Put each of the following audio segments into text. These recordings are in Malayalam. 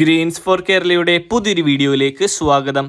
ഗ്രീൻസ് ഫോർ കേരളയുടെ പുതിയൊരു വീഡിയോയിലേക്ക് സ്വാഗതം.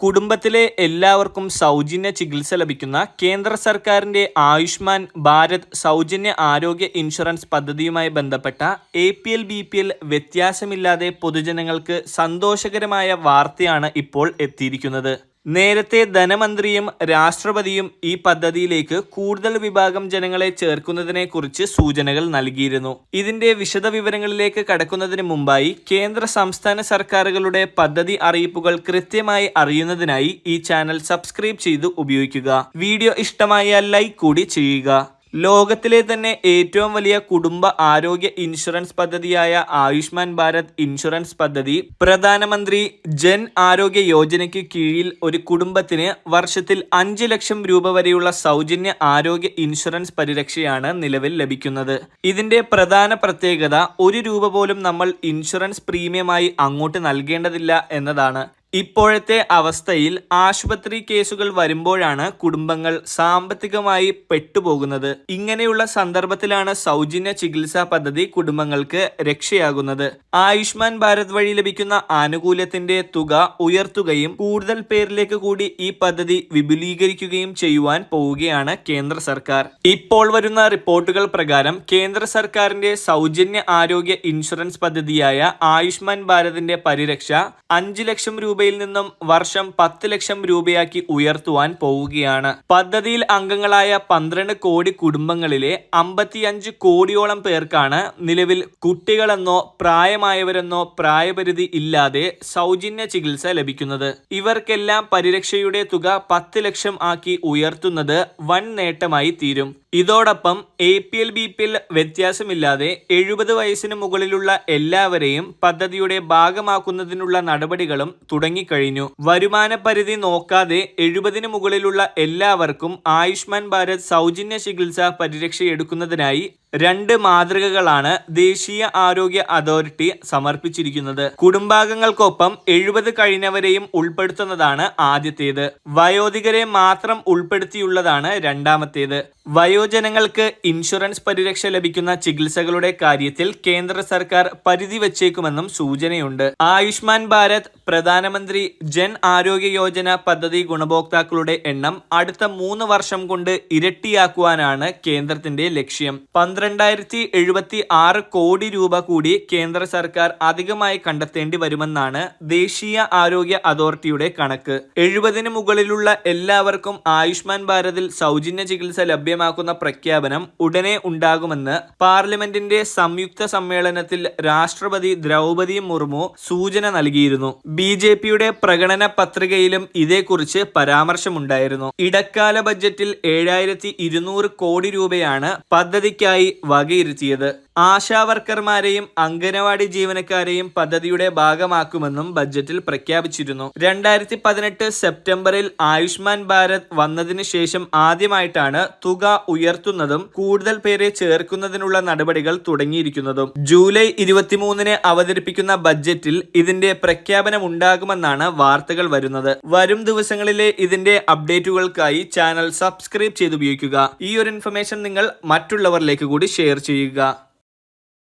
കുടുംബത്തിലെ എല്ലാവർക്കും സൗജന്യ ചികിത്സ ലഭിക്കുന്ന കേന്ദ്ര സർക്കാരിന്റെ ആയുഷ്മാൻ ഭാരത് സൗജന്യ ആരോഗ്യ ഇൻഷുറൻസ് പദ്ധതിയുമായി ബന്ധപ്പെട്ട A P L B P L വ്യത്യാസമില്ലാതെ പൊതുജനങ്ങൾക്ക് സന്തോഷകരമായ വാർത്തയാണ് ഇപ്പോൾ എത്തിയിരിക്കുന്നത്. നേരത്തെ ധനമന്ത്രിയും രാഷ്ട്രപതിയും ഈ പദ്ധതിയിലേക്ക് കൂടുതൽ വിഭാഗം ജനങ്ങളെ ചേർക്കുന്നതിനെക്കുറിച്ച് സൂചനകൾ നൽകിയിരുന്നു. ഇതിന്റെ വിശദവിവരങ്ങളിലേക്ക് കടക്കുന്നതിന് മുമ്പായി കേന്ദ്ര സംസ്ഥാന സർക്കാരുകളുടെ പദ്ധതി അറിയിപ്പുകൾ കൃത്യമായി അറിയുന്നതിനായി ഈ ചാനൽ സബ്സ്ക്രൈബ് ചെയ്ത് ഉപയോഗിക്കുക. വീഡിയോ ഇഷ്ടമായാൽ ലൈക്ക് കൂടി ചെയ്യുക. ലോകത്തിലെ തന്നെ ഏറ്റവും വലിയ കുടുംബ ആരോഗ്യ ഇൻഷുറൻസ് പദ്ധതിയായ ആയുഷ്മാൻ ഭാരത് ഇൻഷുറൻസ് പദ്ധതി പ്രധാനമന്ത്രി ജൻ ആരോഗ്യ യോജനയ്ക്ക് കീഴിൽ ഒരു കുടുംബത്തിന് വർഷത്തിൽ അഞ്ച് ലക്ഷം രൂപ വരെയുള്ള സൗജന്യ ആരോഗ്യ ഇൻഷുറൻസ് പരിരക്ഷയാണ് നിലവിൽ ലഭിക്കുന്നത്. ഇതിന്റെ പ്രധാന പ്രത്യേകത ഒരു രൂപ പോലും നമ്മൾ ഇൻഷുറൻസ് പ്രീമിയമായി അങ്ങോട്ട് നൽകേണ്ടതില്ല എന്നതാണ്. ഇപ്പോഴത്തെ അവസ്ഥയിൽ ആശുപത്രി കേസുകൾ വരുമ്പോഴാണ് കുടുംബങ്ങൾ സാമ്പത്തികമായി പെട്ടുപോകുന്നത്. ഇങ്ങനെയുള്ള സന്ദർഭത്തിലാണ് സൗജന്യ ചികിത്സാ പദ്ധതി കുടുംബങ്ങൾക്ക് രക്ഷയാകുന്നത്. ആയുഷ്മാൻ ഭാരത് വഴി ലഭിക്കുന്ന ആനുകൂല്യത്തിന്റെ തുക ഉയർത്തുകയും കൂടുതൽ പേരിലേക്ക് കൂടി ഈ പദ്ധതി വിപുലീകരിക്കുകയും ചെയ്യുവാൻ പോവുകയാണ് കേന്ദ്ര സർക്കാർ. ഇപ്പോൾ വരുന്ന റിപ്പോർട്ടുകൾ പ്രകാരം കേന്ദ്ര സർക്കാരിന്റെ സൗജന്യ ആരോഗ്യ ഇൻഷുറൻസ് പദ്ധതിയായ ആയുഷ്മാൻ ഭാരതിന്റെ പരിരക്ഷ അഞ്ച് ലക്ഷം രൂപയിൽ നിന്നും വർഷം പത്ത് ലക്ഷം രൂപയാക്കി ഉയർത്തുവാൻ പോവുകയാണ്. പദ്ധതിയിൽ അംഗങ്ങളായ പന്ത്രണ്ട് കോടി കുടുംബങ്ങളിലെ അമ്പത്തിയഞ്ച് കോടിയോളം പേർക്കാണ് നിലവിൽ കുട്ടികളെന്നോ പ്രായമായവരെന്നോ പ്രായപരിധി ഇല്ലാതെ സൗജന്യ ചികിത്സ ലഭിക്കുന്നത്. ഇവർക്കെല്ലാം പരിരക്ഷയുടെ തുക പത്ത് ലക്ഷം ആക്കി ഉയർത്തുന്നത് വൻ നേട്ടമായി തീരും. ഇതോടൊപ്പം A P L B P L വ്യത്യാസമില്ലാതെ എഴുപത് വയസ്സിന് മുകളിലുള്ള എല്ലാവരെയും പദ്ധതിയുടെ ഭാഗമാക്കുന്നതിനുള്ള നടപടികളും തുടങ്ങിക്കഴിഞ്ഞു. വരുമാന പരിധി നോക്കാതെ എഴുപതിന് മുകളിലുള്ള എല്ലാവർക്കും ആയുഷ്മാൻ ഭാരത് സൗജന്യ ചികിത്സ പരിരക്ഷ എടുക്കുന്നതിനായി രണ്ട് മാതൃകകളാണ് ദേശീയ ആരോഗ്യ അതോറിറ്റി സമർപ്പിച്ചിരിക്കുന്നത്. കുടുംബാംഗങ്ങൾക്കൊപ്പം എഴുപത് കഴിഞ്ഞവരെയും ഉൾപ്പെടുത്തുന്നതാണ് ആദ്യത്തേത്. വയോധികരെ മാത്രം ഉൾപ്പെടുത്തിയുള്ളതാണ് രണ്ടാമത്തേത്. വയോജനങ്ങൾക്ക് ഇൻഷുറൻസ് പരിരക്ഷ ലഭിക്കുന്ന ചികിത്സകളുടെ കാര്യത്തിൽ കേന്ദ്ര സർക്കാർ പരിധി വച്ചേക്കുമെന്നും സൂചനയുണ്ട്. ആയുഷ്മാൻ ഭാരത് പ്രധാനമന്ത്രി ജൻ ആരോഗ്യ യോജന പദ്ധതി ഗുണഭോക്താക്കളുടെ എണ്ണം അടുത്ത മൂന്ന് വർഷം കൊണ്ട് ഇരട്ടിയാക്കുവാനാണ് കേന്ദ്രത്തിന്റെ ലക്ഷ്യം. പന്ത്രണ്ടായിരത്തി എഴുപത്തി ആറ് കോടി രൂപ കൂടി കേന്ദ്ര സർക്കാർ അധികമായി കണ്ടെത്തേണ്ടി വരുമെന്നാണ് ദേശീയ ആരോഗ്യ അതോറിറ്റിയുടെ കണക്ക്. എഴുപതിന് മുകളിലുള്ള എല്ലാവർക്കും ആയുഷ്മാൻ ഭാരതിൽ സൗജന്യ ചികിത്സ ലഭ്യമാക്കുന്ന പ്രഖ്യാപനം ഉടനെ ഉണ്ടാകുമെന്ന് പാർലമെന്റിന്റെ സംയുക്ത സമ്മേളനത്തിൽ രാഷ്ട്രപതി ദ്രൗപതി മുർമു സൂചന നൽകിയിരുന്നു. ബി ജെ പിയുടെ പ്രകടന പത്രികയിലും ഇതേക്കുറിച്ച് പരാമർശമുണ്ടായിരുന്നു. ഇടക്കാല ബജറ്റിൽ ഏഴായിരത്തി ഇരുന്നൂറ് കോടി രൂപയാണ് പദ്ധതിക്കായി വകയിരുത്തിയത് ആശാവർക്കർമാരെയും അംഗനവാടി ജീവനക്കാരെയും പദ്ധതിയുടെ ഭാഗമാക്കുമെന്നും ബജറ്റിൽ പ്രഖ്യാപിച്ചിരുന്നു. രണ്ടായിരത്തി പതിനെട്ട് സെപ്റ്റംബറിൽ ആയുഷ്മാൻ ഭാരത് വന്നതിന് ശേഷം ആദ്യമായിട്ടാണ് തുക ഉയർത്തുന്നതും കൂടുതൽ പേരെ ചേർക്കുന്നതിനുള്ള നടപടികൾ തുടങ്ങിയിരിക്കുന്നതും. ജൂലൈ ഇരുപത്തിമൂന്നിന് അവതരിപ്പിക്കുന്ന ബജറ്റിൽ ഇതിന്റെ പ്രഖ്യാപനം ഉണ്ടാകുമെന്നാണ് വാർത്തകൾ വരുന്നത്. വരും ദിവസങ്ങളിലെ ഇതിന്റെ അപ്ഡേറ്റുകൾക്കായി ചാനൽ സബ്സ്ക്രൈബ് ചെയ്തുപയോഗിക്കുക. ഈ ഒരു ഇൻഫർമേഷൻ നിങ്ങൾ മറ്റുള്ളവരിലേക്ക് കൂടി ഷെയർ ചെയ്യുക.